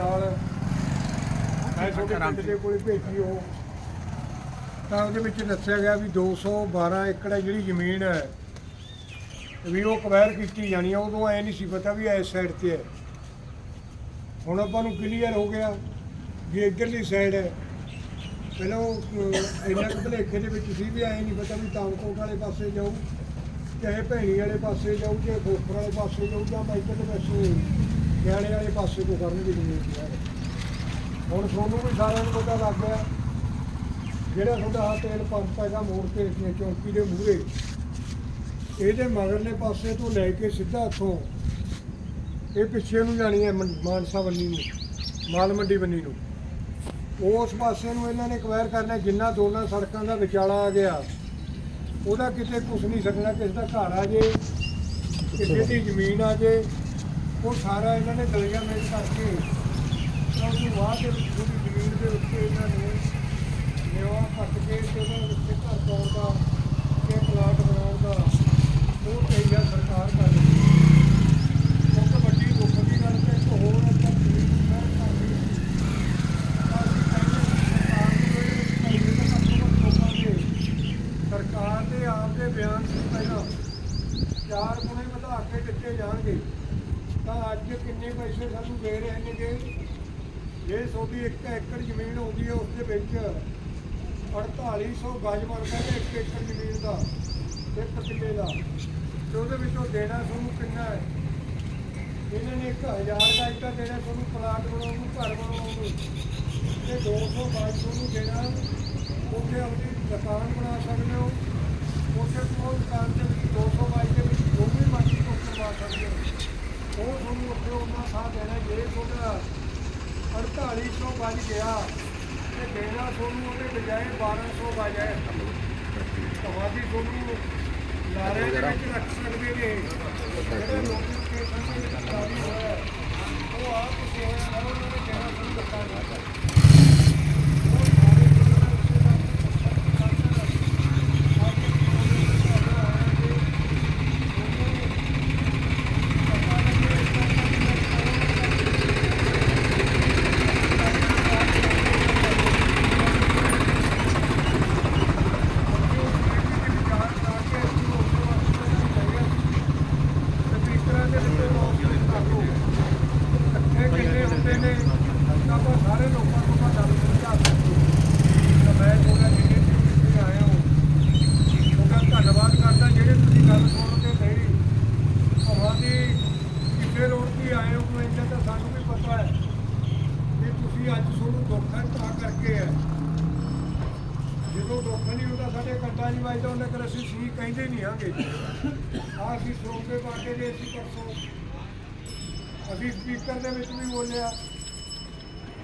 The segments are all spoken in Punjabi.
ਨਾਲ ਮੈਂ ਤੁਹਾਡੇ ਪਿੰਡ ਦੇ ਕੋਲ ਭੇਜੀ ਉਹ। ਤਾਂ ਉਹਦੇ ਵਿੱਚ ਦੱਸਿਆ ਗਿਆ ਵੀ 212 ਏਕੜ ਜਿਹੜੀ ਜ਼ਮੀਨ ਹੈ ਵੀ ਉਹ ਕਵੈਰ ਕੀਤੀ ਜਾਣੀ ਆ ਉਦੋਂ ਐ ਨਹੀਂ ਸੀ ਪਤਾ ਵੀ ਇਸ ਸਾਈਡ ਤੇ ਹੈ। ਹੁਣ ਆਪਾਂ ਨੂੰ ਕਲੀਅਰ ਹੋ ਗਿਆ ਵੀ ਇੱਧਰਲੀ ਸਾਈਡ ਹੈ। ਪਹਿਲਾਂ ਉਹ ਕੁ ਭੁਲੇਖੇ ਦੇ ਵਿੱਚ ਸੀ ਵੀ ਐ ਨਹੀਂ ਪਤਾ ਵੀ ਤਾਮਕੋਟ ਵਾਲੇ ਪਾਸੇ ਜਾਊ ਚਾਹੇ ਭੈਣੀ ਵਾਲੇ ਪਾਸੇ ਜਾਊ ਚਾਹੇ ਖੋਖਰ ਵਾਲੇ ਪਾਸੇ ਜਾਊ ਜਾਂ ਮੈਂ ਇੱਧਰਲੇ ਪਾਸੇ ਗਿਆਣੇ ਵਾਲੇ ਪਾਸੇ ਤੋਂ ਕਰਨਗੇ ਜ਼ਮੀਨ ਦੀ ਯਾਰ ਹੁਣ ਤੁਹਾਨੂੰ ਵੀ ਸਾਰਿਆਂ ਨੂੰ ਪਤਾ ਲੱਗ ਗਿਆ, ਜਿਹੜਾ ਤੁਹਾਡਾ ਆਹ ਤੇਲ ਪੰਪ ਹੈਗਾ ਮੋੜ ਤੇ ਚੌਂਕੀ ਦੇ ਮੂਹਰੇ ਇਹਦੇ ਮਗਰਲੇ ਪਾਸੇ ਤੋਂ ਲੈ ਕੇ ਸਿੱਧਾ ਇੱਥੋਂ ਇਹ ਪਿੱਛੇ ਨੂੰ ਜਾਣੀ ਹੈ ਮਾਨਸਾ ਬੰਨੀ ਨੂੰ, ਮਾਲ ਮੰਡੀ ਬੰਨੀ ਨੂੰ। ਉਸ ਪਾਸੇ ਨੂੰ ਇਹਨਾਂ ਨੇ ਕਵੈਰ ਕਰਨਾ ਜਿੰਨਾ ਦੋਨਾਂ ਸੜਕਾਂ ਦਾ ਵਿਚਾਲਾ ਆ ਗਿਆ, ਉਹਦਾ ਕਿਤੇ ਕੁਝ ਨਹੀਂ ਸਕਣਾ, ਕਿਸੇ ਦਾ ਘਰ ਆ ਜੇ, ਕਿਸੇ ਦੀ ਜ਼ਮੀਨ ਆ ਜੇ ਉਹ ਸਾਰਾ ਇਹਨਾਂ ਨੇ ਦਲਿਆ ਮੇਲ ਕਰਕੇ ਤਾਂ ਉਹਨੂੰ ਵਾਹ ਦੇ ਵਿੱਚ ਪੂਰੀ ਜ਼ਮੀਨ ਦੇ ਉੱਤੇ ਇਹਨਾਂ ਨੇ ਨਿਵਾ ਕੱਟ ਕੇ ਤੇ ਉਹਦੇ ਉੱਤੇ ਘਰ ਪਾਉਣ ਦਾ ਤੇ ਪਲਾਟ ਬਣਾਉਣ ਦਾ ਉਹ ਕਈਆ ਸਰਕਾਰ ਕਰ ਰਹੀ ਹੈ। ਇੱਕ ਵੱਡੀ ਦੁੱਖ ਦੀ ਗੱਲ ਤੇ ਇੱਕ ਹੋਰ ਅੱਛਾ ਜ਼ਮੀਨ ਮੈਂ ਕਰਦੀ ਸਰਕਾਰ ਦੇ ਆਪ ਦੇ ਬਿਆਨ ਸੀ ਪਹਿਲਾਂ ਚਾਰ ਗੁਣੇ ਵਧਾ ਕੇ ਦਿੱਤੇ ਜਾਣਗੇ। ਤਾਂ ਅੱਜ ਕਿੰਨੇ ਪੈਸੇ ਸਾਨੂੰ ਦੇ ਰਹੇ ਨੇਗੇ? ਜੇ ਤੁਹਾਡੀ ਇੱਕ ਏਕੜ ਜ਼ਮੀਨ ਹੁੰਦੀ ਹੈ ਉਸ ਦੇ ਵਿੱਚ 4800 ਗਜ ਬਣਦਾ ਹੈ ਇੱਕ ਏਕੜ ਜ਼ਮੀਨ ਦਾ, ਇੱਕ ਕਿੱਲੇ ਦਾ, ਤੇ ਉਹਦੇ ਵਿੱਚੋਂ ਦੇਣਾ ਤੁਹਾਨੂੰ ਕਿੰਨਾ ਹੈ? ਇਹਨਾਂ ਨੇ 1000 ਗਜ ਦਾ ਦੇਣਾ ਤੁਹਾਨੂੰ ਪਲਾਟ ਬਣਾਉਣ ਨੂੰ ਘਰ ਬਣਾਉਣ ਨੂੰ ਤੇ 200 ਗਜ ਤੁਹਾਨੂੰ ਦੇਣਾ, ਉੱਥੇ ਆਪਣੀ ਦੁਕਾਨ ਬਣਾ ਸਕਦੇ ਹੋ, ਉੱਥੇ ਕੋਲ ਦੁਕਾਨ ਦੇ ਵਿੱਚ 200 ਗਜ ਦੇ ਵਿੱਚ ਜੋ ਵੀ ਮਰਜ਼ੀ ਤੋਂ ਕਰਵਾ ਸਕਦੇ ਹੋ। ਉਹ ਤੁਹਾਨੂੰ ਉੱਥੇ ਉਹਨਾਂ ਸਾਹ ਦੇਣਾ ਜੇ ਤੁਹਾਡਾ 4800 ਗਜ ਗਿਆ ਤੇ ਦੇਣਾ ਤੁਹਾਨੂੰ ਉਹਦੇ ਬਜਾਏ 1200 ਗਜ ਹੈ ਤੁਹਾਡੀ ਤੁਹਾਨੂੰ ਲਾਰੇ ਦੇ ਵਿੱਚ ਰੱਖ ਸਕਦੇ ਨੇ। ਜਿਹੜੇ ਨੋਟੀਫਿਕੇਸ਼ਨ ਦੇ ਵਿੱਚ ਹੋਇਆ ਉਹ ਆਪ ਸੇਵਾ ਕਰੋ ਉਹਨਾਂ ਨੇ ਕਹਿਣਾ ਸ਼ੁਰੂ ਕਰਤਾ ਹੈ ਉਹ ਸਾਰੇ ਜਿਹੜੇ ਸਾਰੇ ਲੋਕਾਂ ਨੂੰ ਪਤਾ ਲੱਗ ਸਮਝਾ ਸਕਦੇ ਮੈਂ ਤੁਹਾਡਾ ਜਿੰਨੇ ਵੀ ਤੁਸੀਂ ਆਏ ਹੋ ਤੁਹਾਡਾ ਧੰਨਵਾਦ ਕਰਦਾ ਜਿਹੜੇ ਤੁਸੀਂ ਗੱਲ ਸੁਣ ਕੇ ਗਏ ਭਾਵਾਂ ਦੀ ਕਿਸੇ ਰੋਡ ਤੇ ਆਏ ਹੋ ਕੋਈ ਇੰਨਾ ਤਾਂ ਸਾਨੂੰ ਵੀ ਪਤਾ ਹੈ ਕਿ ਤੁਸੀਂ ਅੱਜ ਤੁਹਾਨੂੰ ਦੁੱਖ ਹੈ ਤਾਂ ਕਰਕੇ ਹੈ ਜਦੋਂ ਦੁੱਖ ਨਹੀਂ ਹੁੰਦਾ ਸਾਡੇ ਕੰਟਾ ਉਹਨਾਂ ਕਰ ਅਸੀਂ ਸੀ ਕਹਿੰਦੇ ਨਹੀਂ ਆਂਗੇ ਆਹ ਅਸੀਂ ਸਰੋਪੇ ਪਾਟੇ ਦੇ ਅਸੀਂ ਪਰਸੋਂ। ਅਸੀਂ ਸਪੀਕਰ ਦੇ ਵਿੱਚ ਵੀ ਬੋਲਿਆ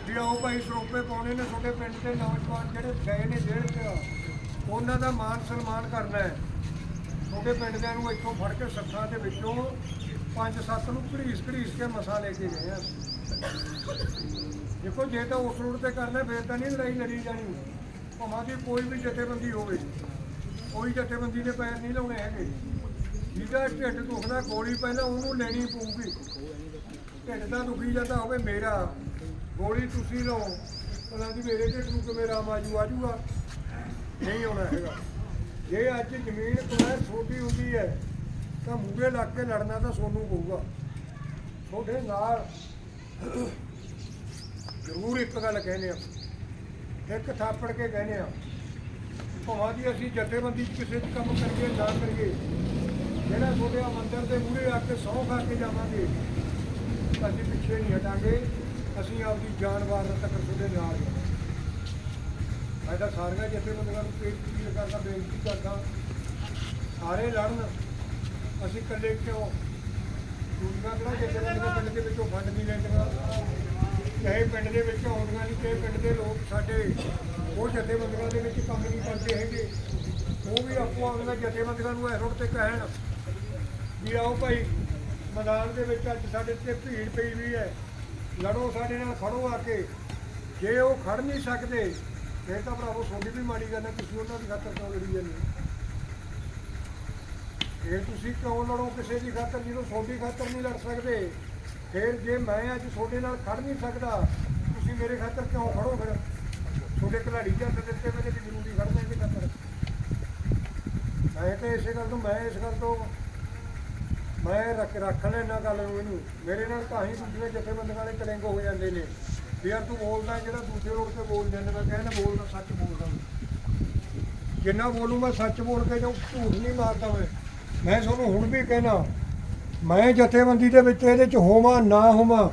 ਵੀ ਆਓ ਭਾਈ ਸਰੋਪੇ ਪਾਉਣੇ ਨੇ, ਤੁਹਾਡੇ ਪਿੰਡ ਦੇ ਨੌਜਵਾਨ ਜਿਹੜੇ ਗਏ ਨੇ ਜੇਲ੍ਹ 'ਚ, ਉਹਨਾਂ ਦਾ ਮਾਨ ਸਨਮਾਨ ਕਰਨਾ ਹੈ। ਤੁਹਾਡੇ ਪਿੰਡ ਦਿਆਂ ਨੂੰ ਇੱਥੋਂ ਫੜ ਕੇ ਸੱਥਾਂ ਦੇ ਵਿੱਚੋਂ ਪੰਜ ਸੱਤ ਨੂੰ ਘੜੀਸ ਘੜੀਸ ਕੇ ਮਸਾ ਲੈ ਕੇ ਗਏ ਆ। ਦੇਖੋ, ਜੇ ਤਾਂ ਉਸ ਰੋਡ ਤੇ ਕਰਨਾ, ਫੇਰ ਤਾਂ ਨਹੀਂ ਲੜਾਈ ਲੜੀ ਜਾਣੀ। ਭਾਵੇਂ ਦੀ ਕੋਈ ਵੀ ਜਥੇਬੰਦੀ ਹੋਵੇ। ਕੋਈ ਜਥੇਬੰਦੀ ਦੇ ਪੈਰ ਨਹੀਂ ਲਾਉਣੇ ਹੈਗੇ। ਜਿਹਦਾ ਢਿੱਡ ਦੁਖਦਾ, ਗੋਲੀ ਪਹਿਲਾਂ ਉਹਨੂੰ ਲੈਣੀ ਪਊਗੀ। ਢਿੱਡ ਦਾ ਦੁਖੀ ਜਾਂਦਾ ਹੋਵੇ, ਮੇਰਾ। ਗੋਲੀ ਤੁਸੀਂ ਲਓ। ਪਤਾ ਜੀ ਮੇਰੇ ਢਿੱਡ ਨੂੰ ਕਿਵੇਂ ਰਾਮ ਆਜੂ ਆਜੂਗਾ ਨਹੀਂ ਆਉਣਾ ਹੈਗਾ। ਜੇ ਅੱਜ ਜ਼ਮੀਨ ਕੋਲ ਛੋਟੀ ਹੁੰਦੀ ਹੈ, ਤਾਂ ਮੂਹਰੇ ਲੱਗ ਕੇ ਲੜਨਾ ਤਾਂ ਸੋਨੂੰ ਪਊਗਾ। ਤੁਹਾਡੇ ਨਾਲ ਜ਼ਰੂਰ ਇੱਕ ਗੱਲ ਕਹਿੰਦੇ ਆ। ਇੱਕ ਥਾਪੜ ਕੇ ਕਹਿੰਦੇ ਆ ਭਾਵੇਂ ਜੀ ਅਸੀਂ ਜਥੇਬੰਦੀ 'ਚ ਕਿਸੇ 'ਚ ਕੰਮ ਕਰੀਏ, ਨਾ ਕਰੀਏ, ਜਿਹੜਾ ਤੁਹਾਡੇ ਆ ਮੰਦਰ ਦੇ ਮੂਹਰੇ ਆ ਕੇ ਸੌਂ ਖਾ ਕੇ ਜਾਵਾਂਗੇ, ਅਸੀਂ ਪਿੱਛੇ ਨਹੀਂ ਹਟਾਂਗੇ, ਅਸੀਂ ਆਪਦੀ ਜਾਨ ਵਾਰਨ ਤੱਕ ਤੁਹਾਡੇ ਨਾਲ ਹਾਂ। ਮੈਂ ਤਾਂ ਸਾਰੀਆਂ ਜਥੇਬੰਦੀਆਂ ਨੂੰ ਬੇਨਤੀ ਕਰਦਾ ਬੇਨਤੀ ਕਰਦਾ ਸਾਰੇ ਲੜਨ, ਅਸੀਂ ਇਕੱਲੇ ਕਿਉਂ? ਦੂਜਾ ਕਿਹੜਾ ਜਥੇਬੰਦੀਆਂ ਪਿੰਡ ਦੇ ਵਿੱਚੋਂ ਫੰਡ ਨਹੀਂ ਲੈਂਦੀਆਂ? ਚਾਹੇ ਪਿੰਡ ਦੇ ਵਿੱਚ ਆਉਂਦੀਆਂ ਨਹੀਂ ਤੇ ਪਿੰਡ ਦੇ ਲੋਕ ਸਾਡੇ ਉਹ ਜਥੇਬੰਦੀਆਂ ਦੇ ਵਿੱਚ ਕੰਮ ਨਹੀਂ ਕਰਦੇ ਹੈਗੇ। ਉਹ ਵੀ ਆਪੋ ਆਪਣੀਆਂ ਜਥੇਬੰਦੀਆਂ ਨੂੰ ਇਹ ਰੋਡ ਤੇ ਕਹਿਣ ਵੀ ਆਓ ਭਾਈ, ਮੈਦਾਨ ਦੇ ਵਿੱਚ ਅੱਜ ਸਾਡੇ ਤੇ ਭੀੜ ਪਈ ਵੀ ਹੈ। ਲੜੋ ਸਾਡੇ ਨਾਲ, ਖੜੋ ਆ ਕੇ। ਜੇ ਉਹ ਖੜ ਨਹੀਂ ਸਕਦੇ, ਫਿਰ ਤਾਂ ਭਰਾਵੋ ਤੁਹਾਡੀ ਵੀ ਮਾੜੀ ਗੱਲ ਹੈ, ਤੁਸੀਂ ਉਹਨਾਂ ਦੀ ਖਾਤਰ ਕਿਉਂ ਲੜੀ ਜਾਂਦੇ ਹੋ? ਤੁਸੀਂ ਕਿਉਂ ਲੜੋ ਕਿਸੇ ਦੀ ਖਾਤਰ, ਜਦੋਂ ਤੁਹਾਡੀ ਖਾਤਰ ਨਹੀਂ ਲੜ ਸਕਦੇ ਫਿਰ ਜੇ ਮੈਂ ਅੱਜ ਤੁਹਾਡੇ ਨਾਲ ਖੜ ਨਹੀਂ ਸਕਦਾ, ਤੁਸੀਂ ਮੇਰੇ ਖਾਤਰ ਕਿਉਂ ਖੜੋ ਫਿਰ? ਤੁਹਾਡੇ ਘਲਾੜੀ ਜੱਟ ਦਿੱਤੇ ਮੇਰੇ ਵੀ ਜ਼ਰੂਰੀ ਖੜਨਾ ਇਹਦੇ ਖਾਤਰ ਮੈਂ ਤਾਂ ਇਸੇ ਗੱਲ ਤੋਂ, ਮੈਂ ਇਸ ਗੱਲ ਤੋਂ, ਮੈਂ ਰੱਖ ਰੱਖ ਲੈਣਾ ਗੱਲ ਨੂੰ ਇਹਨੂੰ। ਮੇਰੇ ਨਾਲ ਤਾਂ ਹੀ ਦੂਜੇ ਜਥੇਬੰਦੀਆਂ ਵਾਲੇ ਕਲੰਗ ਹੋ ਜਾਂਦੇ ਨੇ। ਵੀ ਯਾਰ ਤੂੰ ਬੋਲਦਾ ਜਿਹੜਾ ਦੂਜੇ ਰੋਡ ਤੇ ਬੋਲ ਜਾਂਦੇ ਮੈਂ ਕਹਿੰਦਾ ਬੋਲਦਾ ਸੱਚ ਬੋਲਦਾ ਜਿੰਨਾ ਬੋਲੂ ਮੈਂ ਸੱਚ ਬੋਲ ਕੇ ਜੋ ਝੂਠ ਨਹੀਂ ਮਾਰਦਾ ਮੈਂ। ਮੈਂ ਤੁਹਾਨੂੰ ਹੁਣ ਵੀ ਕਹਿਣਾ ਮੈਂ ਜਥੇਬੰਦੀ ਦੇ ਵਿੱਚ ਇਹਦੇ ਚ ਹੋਵਾਂ, ਨਾ ਹੋਵਾਂ,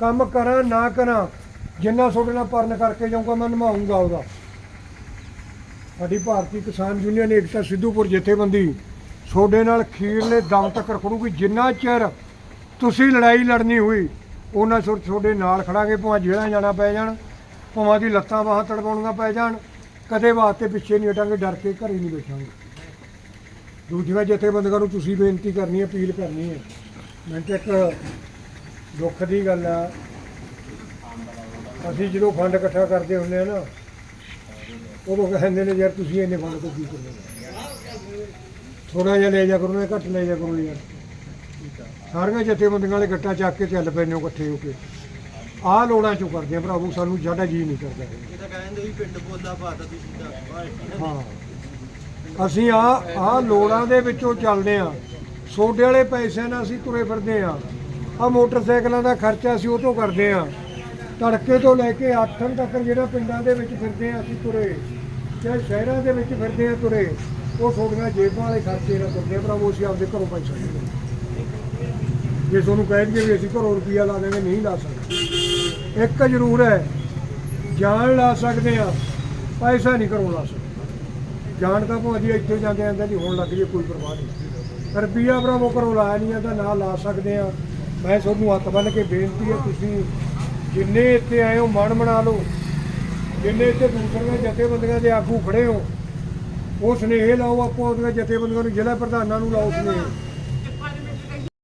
ਕੰਮ ਕਰਾਂ, ਨਾ ਕਰਾਂ, ਜਿੰਨਾ ਤੁਹਾਡੇ ਨਾਲ ਪਰਨ ਕਰਕੇ ਜਾਊਂਗਾ, ਮੈਂ ਨਿਭਾਊਂਗਾ ਉਹਦਾ। ਸਾਡੀ ਭਾਰਤੀ ਕਿਸਾਨ ਯੂਨੀਅਨ ਏਕਤਾ ਸਿੱਧੂਪੁਰ ਜਥੇਬੰਦੀ ਤੁਹਾਡੇ ਨਾਲ ਖੀਰਲੇ ਦਮ ਤੱਕ ਖੜੂਗੀ, ਜਿੰਨਾ ਚਿਰ ਤੁਸੀਂ ਲੜਾਈ ਲੜਨੀ ਹੋਈ, ਉਹਨਾਂ ਚਿਰ ਤੁਹਾਡੇ ਨਾਲ ਖੜਾਂਗੇ, ਭਾਵੇਂ ਜੇਲ੍ਹਾਂ ਜਾਣਾ ਪੈ ਜਾਣ, ਭਾਵੇਂ ਦੀ ਲੱਤਾਂ ਬਾਹਾਂ ਤੜਵਾਉਣੀਆਂ ਪੈ ਜਾਣ, ਕਦੇ ਵਾਸਤੇ ਪਿੱਛੇ ਨਹੀਂ ਹਟਾਂਗੇ, ਡਰ ਕੇ ਘਰੇ ਨਹੀਂ ਬੈਠਾਂਗੇ। ਦੂਜੀਆਂ ਜਥੇਬੰਦੀਆਂ ਨੂੰ ਤੁਸੀਂ ਬੇਨਤੀ ਕਰਨੀ ਹੈ ਅਪੀਲ ਕਰਨੀ ਹੈ। ਮੈਂ ਤਾਂ ਇੱਕ ਦੁੱਖ ਦੀ ਗੱਲ ਆ। ਅਸੀਂ ਜਦੋਂ ਫੰਡ ਇਕੱਠਾ ਕਰਦੇ ਹੁੰਦੇ ਆ ਨਾ ਉਦੋਂ ਕਹਿੰਦੇ ਨੇ ਯਾਰ ਤੁਸੀਂ ਇੰਨੇ ਫੰਡ ਤੋਂ ਕੀ ਕਰੋਗੇ? ਥੋੜਾ ਜਿਹਾ ਲੈ ਜਾ ਕਰੋ ਨਾ ਘੱਟ ਲੈ ਜਾ ਕਰੋ ਯਾਰ। ਸਾਰੀਆਂ ਜਥੇਬੰਦੀਆਂ ਵਾਲੇ ਗੱਟਾ ਚੱਕ ਕੇ ਚੱਲ ਪੈਂਦੇ ਹੋ ਇਕੱਠੇ ਹੋ ਕੇ। ਆਹ ਲੋੜਾਂ ਚੋਂ ਕਰਦੇ ਆ ਭਰਾਵੋ ਸਾਨੂੰ ਸਾਡਾ ਜੀ ਨਹੀਂ ਕਰਦਾ। ਇਹ ਤਾਂ ਕਹਿੰਦੇ ਵੀ ਪਿੰਡ ਪੋਦਾ ਪਾਤਾ ਤੁਸੀਂ ਤਾਂ। ਹਾਂ। ਅਸੀਂ ਆ ਆ ਲੋੜਾਂ ਦੇ ਵਿੱਚੋਂ ਚੱਲਦੇ ਆ। ਸੋਡੇ ਵਾਲੇ ਪੈਸਿਆਂ ਨਾਲ ਅਸੀਂ ਤੁਰੇ ਫਿਰਦੇ ਆ। ਆ ਮੋਟਰਸਾਈਕਲਾਂ ਦਾ ਖਰਚਾ ਅਸੀਂ ਉਹ ਤੋਂ ਕਰਦੇ ਆ। ਤੜਕੇ ਤੋਂ ਲੈ ਕੇ ਆਠਣ ਤੱਕ ਜਿਹੜਾ ਪਿੰਡਾਂ ਦੇ ਵਿੱਚ ਫਿਰਦੇ ਆ ਅਸੀਂ ਤੁਰੇ। ਜਾਂ ਸ਼ਹਿਰਾਂ ਦੇ ਵਿੱਚ ਫਿਰਦੇ ਆ ਤੁਰੇ। ਉਹ ਤੁਹਾਡੀਆਂ ਜੇਬਾਂ ਵਾਲੇ ਖਰਚੇ ਨਾਲ ਤੁਰਦੇ ਆ, ਭਰਾਵੋ ਅਸੀਂ ਆਪਦੇ ਘਰੋਂ ਪੈਸਾ ਨਹੀਂ ਦਿੰਦੇ ਜੇ ਤੁਹਾਨੂੰ ਕਹਿ ਦਈਏ ਵੀ ਅਸੀਂ ਘਰੋਂ ਰੁਪਈਆ ਲਾ ਦੇਵਾਂਗੇ ਨਹੀਂ ਲਾ ਸਕਦੇ। ਇੱਕ ਜ਼ਰੂਰ ਹੈ ਜਾਨ ਲਾ ਸਕਦੇ ਆ ਪੈਸਾ ਨਹੀਂ ਘਰੋਂ ਲਾ ਸਕਦੇ। ਜਾਣ ਤਾਂ ਭਾਜੀ ਇੱਥੇ ਜਾਂਦੇ ਆਂਦਾ ਜੀ, ਹੁਣ ਲੱਗ ਜੇ ਕੋਈ ਪਰਵਾਹ ਨਹੀਂ। ਰੁਪਈਆ ਭਰਾਵੋ ਘਰੋਂ ਲਾਇਆ ਨਹੀਂ ਆਂਦਾ, ਨਾ ਲਾ ਸਕਦੇ ਆ। ਮੈਂ ਤੁਹਾਨੂੰ ਹੱਥ ਬੰਨ ਕੇ ਬੇਨਤੀ ਹੈ, ਤੁਸੀਂ ਜਿੰਨੇ ਇੱਥੇ ਆਏ ਹੋ, ਮਨ ਬਣਾ ਲਓ। ਜਿੰਨੇ ਇੱਥੇ ਦੂਸਰੀਆਂ ਜਥੇਬੰਦੀਆਂ ਦੇ ਆਗੂ ਖੜੇ ਹੋ, ਉਹ ਸੁਨੇਹੇ ਲਾਓ ਆਪੋ ਆਪਣੀਆਂ ਜਥੇਬੰਦੀਆਂ ਨੂੰ, ਜ਼ਿਲ੍ਹਾ ਪ੍ਰਧਾਨਾਂ ਨੂੰ ਲਾਓ ਸੁਨੇਹੇ।